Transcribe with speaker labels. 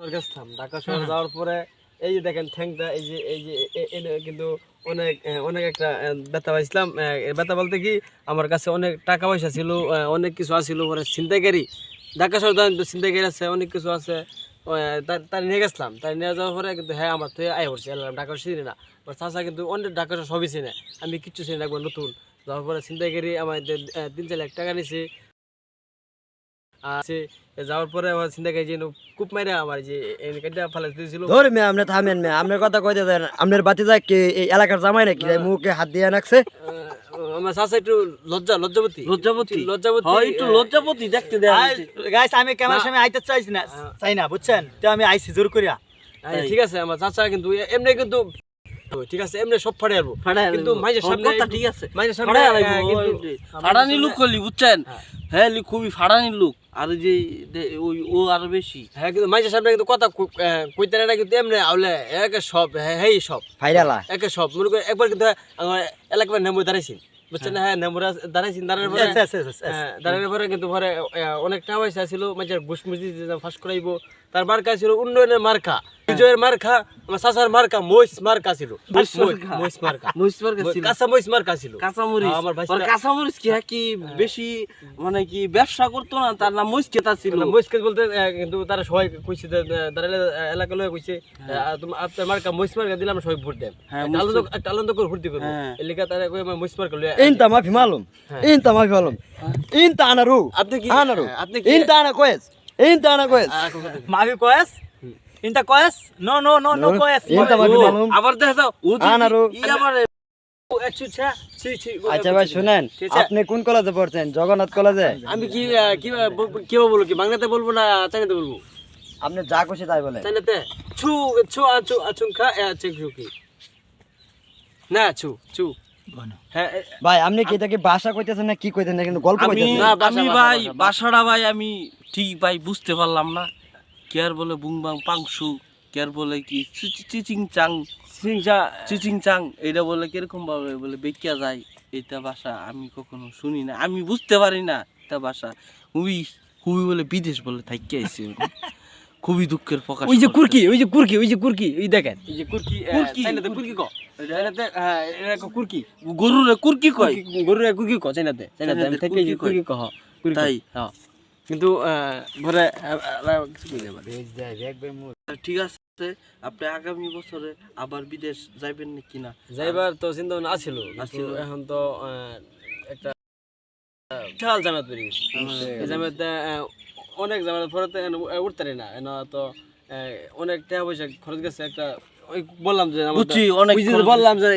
Speaker 1: শহর গেছিলাম ঢাকা শহর যাওয়ার পরে এই যে দেখেন ঠ্যাংটা এই যে এই যে কিন্তু অনেক অনেক একটা ব্যথা পাইছিলাম। ব্যথা বলতে কি আমার কাছে অনেক টাকা পয়সা ছিল অনেক কিছু আছিল পরে ছিনতাইকারী। ঢাকা শহর তো ছিনতাইকারী আছে অনেক কিছু আছে। তার নিয়ে গেছিলাম তার নিয়ে যাওয়ার পরে কিন্তু হ্যাঁ আমার তো আয় পড়ছে এলাম ঢাকা চিনি না। ওর চাচা কিন্তু অনেক ঢাকা শহর সবই চিনে আমি কিচ্ছু চিনি না একবার নতুন। যাওয়ার পরে ছিনতাইকারী আমার তিন চার লাখ টাকা নিছে আছে যাওয়ার পরে আমার চিন্তা করি যে কূপ মাইরা আমার যে কেটে ফেলে দিয়েছিল।
Speaker 2: ধরে মে আপনি থামেন মে আপনার কথা কইতে দেন আপনার বাতি যায় কি এই এলাকার জামাই নাকি যে মুখে হাত দিয়ে রাখছে
Speaker 1: আমার চাষা একটু লজ্জা লজ্জাবতী।
Speaker 3: লজ্জাপতি
Speaker 1: লজ্জাবতী।
Speaker 3: হয় একটু লজ্জাপতি দেখতে দেয়
Speaker 4: গাইস আমি ক্যামেরার সামনে আইতে চাইছি না চাই না বুঝছেন? তো আমি আইছি জোর করিয়া।
Speaker 1: ঠিক আছে আমার চাচা কিন্তু এমনি কিন্তু ঠিক আছে এমনি সব ফাড়ে আরবো কিন্তু মাঝে সামনে
Speaker 3: কথা ঠিক আছে।
Speaker 1: মাঝে সামনে
Speaker 3: ফাড়াই
Speaker 1: আহ,
Speaker 3: আলাইবো,
Speaker 1: কিন্তু
Speaker 3: ওই যে ফাড়ানি লোক করলি বুঝছেন?
Speaker 1: হ্যাঁ।
Speaker 3: হ্যাঁ খুবই ফাড়ানি লোক। আর যে ওই ও আরও বেশি।
Speaker 1: হ্যাঁ কিন্তু মাঝে সামনে কিন্তু কথা কইতে না কিন্তু এমনি আউলে একে সব হ্যাঁ হেই সব।
Speaker 2: ফাইরালা।
Speaker 1: একে সব। মনে করে একবার কিন্তু আমার এলাকার নেমু দাঁড়াইছি বুঝছেন না? হ্যাঁ নেমুরা দাঁড়াইছি দাঁড়ানোর পরে. হ্যাঁ, দাঁড়ানোর পরে কিন্তু পরে অনেক টাকা পয়সা ছিল মাঝের ঘুষ ফাঁস করাইবো। তার মার্কা ছিল উন্নয়নের মার্কা বিজয়ের মার্কা আমার চাচার মার্কা মহিষ মার্কা ছিল।
Speaker 3: মহিষ
Speaker 1: মই-
Speaker 3: মার্কা?
Speaker 1: মহিষ মার্কা।
Speaker 3: মরিচবার
Speaker 1: কাঁচা মহিষ মার্কা ছিল।
Speaker 3: কাঁচামরিচ।
Speaker 1: হ্যাঁ, আমার ভাইস্তা-
Speaker 3: ওর কাঁচামরিচ কি হ্যাঁ কি বেশি মানে কি ব্যবসা করতো না? তার নাম মরিচ কেতা ছিল।
Speaker 1: মানে মহিষ কেস বলতে কিন্তু তারা সবাই কইছে আহ, এলাকা লয়ে কইছে তুমি আপনার মার্কা মহিষ মার্কা দিলাম সবাই ভোট দেন
Speaker 3: হ্যাঁ,
Speaker 1: আনন্দ আনন্দ করে ভর্তি করব
Speaker 3: হ্যাঁ।
Speaker 1: এলাকা তারা কই আমার মহিষ মার্কা লয়ে
Speaker 2: ইনতা মাফি মালুম।
Speaker 1: হ্যাঁ।
Speaker 2: ইনতা মাফি মালুম। ইনতা আনারু।
Speaker 1: আপনি কি
Speaker 2: আনারু।
Speaker 1: হ্যাঁ, আপনি কি
Speaker 2: ইনতা আনা কয়েস। আচ্ছা ভাই শুনেন আপনি কোন কলেজে পড়ছেন? জগন্নাথ কলেজে
Speaker 1: আমি কি কি বলব কি বাংলাতে বলব না চাইনাতে বলব?
Speaker 2: আপনি যা খুশি তাই বলেন।
Speaker 1: চাইনাতে? ছু ছু আচু আচুংখা এ না ছু ছু। এ-
Speaker 2: ভাই আপনি কি এটাকে ভাষা কইতেছেন না কি কইতেছেন? না কিন্তু গল্প
Speaker 3: আমি
Speaker 2: কইতেছেন?
Speaker 1: না,
Speaker 3: আমি ভাই
Speaker 1: বাসা, বাসা।
Speaker 3: বাসাটা ভাই আমি ঠিক ভাই বুঝতে পারলাম না। কেয়ার বলে বুংবাং পাংশু কেয়ার বলে কি চিচিং চাং চিচিং চাং এটা বলে কীরকম ভাবে বলে বেকিয়া যায় এটা ভাষা আমি কখনো শুনি না। আমি বুঝতে পারি না এটা ভাষা খুবই খুবই বলে বিদেশ বলে থাকি আইছে খুবই দুঃখের প্রকাশ
Speaker 1: ওই যে কুরকি ওই যে কুরকি ওই যে কুরকি ওই দেখেন। এই যে কুরকি চাইনাতে কুরকি। ক? চাইনাতে হ্যাঁ এটা ক কুরকি?
Speaker 3: গরুরে কুরকি কয়?
Speaker 1: গরুর কুরকি ক চাইনাতে চাইনাতে আমি থাকি
Speaker 3: কয়।
Speaker 1: কুরকি ক কুরকি
Speaker 3: তাই?
Speaker 1: হ্যাঁ কিন্তু আহ, কিছু কইলে আবার
Speaker 3: ঠিক আছে আপনি আগামী বছরে আবার বিদেশ যাইবেন নাকি না?
Speaker 1: যাইবার তো চিন্তা ভাবনা আছিল। এখন তো আহ, একটা বিশাল জামাত পড়ে গেছে। এই জামাতে অনেক ঝামেলা পরে তো উঠতে না। এন তো অনেক টাকা পয়সা খরচ গেছে একটা ওই বললাম যে
Speaker 3: বুঝছি অনেক
Speaker 1: বললাম যে